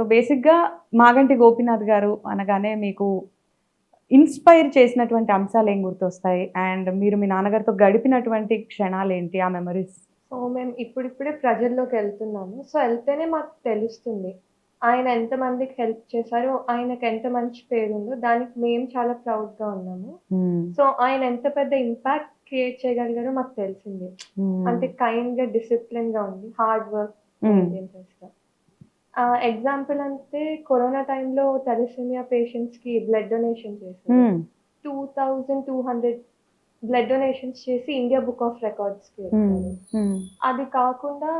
So బేసిక్గా మాగంటి గోపీనాథ్ గారు అనగానే మీకు ఇన్స్పైర్ చేసినటువంటి అంశాలు ఏం గుర్తొస్తాయి? అండ్ మీరు మీ నాన్నగారితో గడిపినటువంటి క్షణాలు ఏంటి? ఆ మెమరీస్ సో మేము ఇప్పుడిప్పుడే ప్రజల్లోకి వెళ్తున్నాము. సో వెళ్తేనే మాకు తెలుస్తుంది ఆయన ఎంతమందికి హెల్ప్ చేశారో ఆయనకు ఎంత మంచి పేరు ఉందో దానికి మేము చాలా ప్రౌడ్గా ఉన్నాము. సో ఆయన ఎంత పెద్ద ఇంపాక్ట్ క్రియేట్ చేయగలిగారో మాకు తెలిసింది. అంటే కైండ్గా డిసిప్లిన్గా ఉంది హార్డ్ వర్క్ ఎగ్జాంపుల్ అంటే కరోనా టైంలో తెలసేమియా పేషెంట్స్కి బ్లడ్ డొనేషన్ చేశారు. Two thousand two hundred blood donations చేసి ఇండియా బుక్ ఆఫ్ రికార్డ్స్కి అది కాకుండా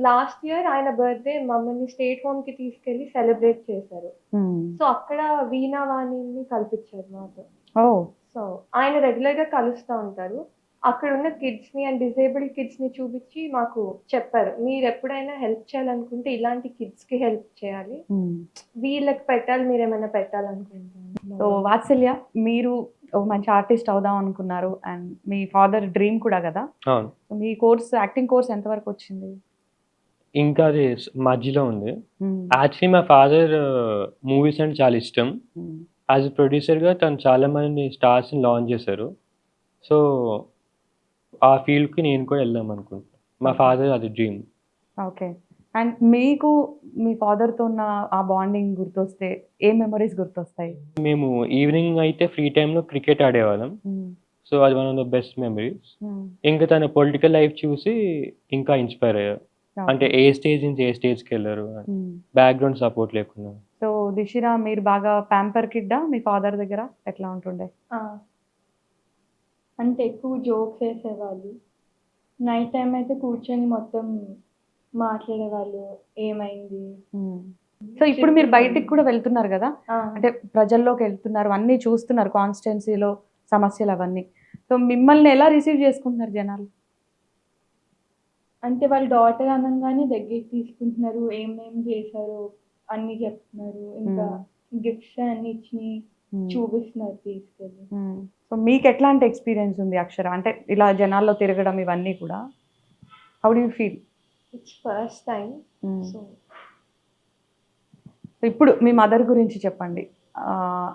లాస్ట్ ఇయర్ ఆయన బర్త్డే మమ్మల్ని స్టేట్ హోమ్కి తీసుకెళ్ళి సెలబ్రేట్ చేశారు. సో అక్కడ వీణావాణిని కల్పించారు మాతో. సో ఆయన రెగ్యులర్గా కలుస్తూ ఉంటారు. అక్కడ ఉన్న కిడ్స్ని అండ్ డిసేబుల్డ్ కిడ్స్ని చూపించి మాకు చెప్పారు. మీరు ఎప్పుడైనా హెల్ప్ చేయాలనుకుంటే ఇలాంటి కిడ్స్కి హెల్ప్ చేయాలి. వీళ్ళకి పెట్టాలి మీరు ఏమైనా సో పెట్టాలనుకుంటున్నారు వాత్సల్య మీరు ఒక మంచి ఆర్టిస్ట్ అవుదాం అనుకున్నారు అండ్ మీ ఫాదర్ డ్రీమ్ కూడా కదా? సో మీ కోర్స్ యాక్టింగ్ కోర్స్ ఎంతవరకు వచ్చింది? ఇంకా అది స్- మధ్యలో ఉంది. యాక్చువల్లీ మా ఫాదర్ మూవీస్ అంటే చాలా ఇష్టం. యాజ్ ఎ ప్రొడ్యూసర్గా తను చాలా మంది స్టార్స్ని లాంచ్ చేశారు. సో ఆ ఫీల్డ్కి నేను కూడా వెళ్దాం అనుకుంటున్నాను మా ఫాదర్ అది డ్రీమ్. ఓకే. అండ్ మీకు మీ ఫాదర్తో ఉన్న ఆ బాండింగ్ గుర్తొస్తే ఏ మెమరీస్ గుర్తొస్తాయి? మేము ఈవినింగ్ అయితే ఫ్రీ టైంలో క్రికెట్ ఆడేవాళ్ళం. సో అది one of the best memories. ఇంకా తన పొలిటికల్ లైఫ్ చూసి ఇంకా ఇన్స్పైర్ అయ్యారు. అంటే ఏ స్టేజ్ నుంచి ఏ స్టేజ్కి వెళ్ళారు బ్యాక్గ్రౌండ్ సపోర్ట్ లేకుండా. సో దిశిరా మీరు బాగా ప్యాంపర్ కిడ్డా మీ ఫాదర్ దగ్గర? ఎట్లా ఉంటుండే? ఆ. అంటే ఎక్కువ జోక్స్ వేసేవాళ్ళు నైట్ టైం అయితే కూర్చొని మొత్తం మాట్లాడేవాళ్ళు ఏమైంది? సో ఇప్పుడు మీరు బయటికి కూడా వెళ్తున్నారు కదా? అంటే ప్రజల్లోకి వెళ్తున్నారు అన్నీ చూస్తున్నారు కాన్స్టిట్యున్సీలో సమస్యలు అవన్నీ. సో మిమ్మల్ని ఎలా రిసీవ్ చేసుకుంటున్నారు జనాలు? అంటే వాళ్ళ డాటర్ అనగానే దగ్గరికి తీసుకుంటున్నారు ఏమేం చేశారో అన్ని చెప్తున్నారు. ఇంకా గిఫ్ట్స్ అన్ని ఇచ్చి చూపిస్తున్నారు తీసుకెళ్ళి. సో మీకు ఎట్లాంటి ఎక్స్పీరియన్స్ ఉంది అక్షర? అంటే ఇలా జనాల్లో తిరగడం ఇవన్నీ కూడా. How do feel it's first time so ఇప్పుడు మీ మదర్ గురించి చెప్పండి.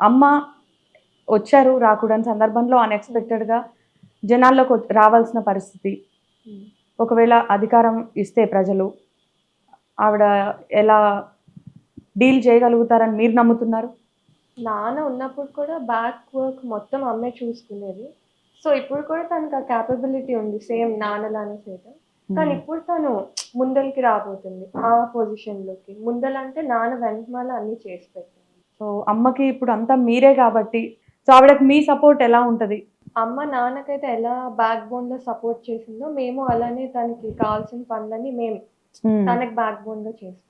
అమ్మ వచ్చారు రాకూడని సందర్భంలో అన్ఎక్స్పెక్టెడ్గా జనాల్లోకి రావాల్సిన పరిస్థితి. ఒకవేళ అధికారం ఇస్తే ప్రజలు ఆవిడ ఎలా డీల్ చేయగలుగుతారని మీరు నమ్ముతున్నారు? నాన్న ఉన్నప్పుడు కూడా బ్యాక్ వర్క్ మొత్తం అమ్మే చూసుకునేది. సో ఇప్పుడు కూడా తనకు ఆ క్యాపబిలిటీ ఉంది సేమ్ నాన్నలానే చేయటం. కానీ ఇప్పుడు తను ముందరికి రాబోతుంది ఆ పొజిషన్లోకి. ముందలంటే నాన్న వెనకమాల అన్ని చేసి పెట్టింది సో అమ్మకి ఇప్పుడు అంతా మీరే కాబట్టి సో ఆవిడకి మీ సపోర్ట్ ఎలా ఉంటుంది? అమ్మ నాన్నకైతే ఎలా బ్యాక్ బోన్లో సపోర్ట్ చేసిందో మేము అలానే తనకి కావాల్సిన పనులన్నీ మేము తనకి బ్యాక్ బోన్గా చేస్తాం.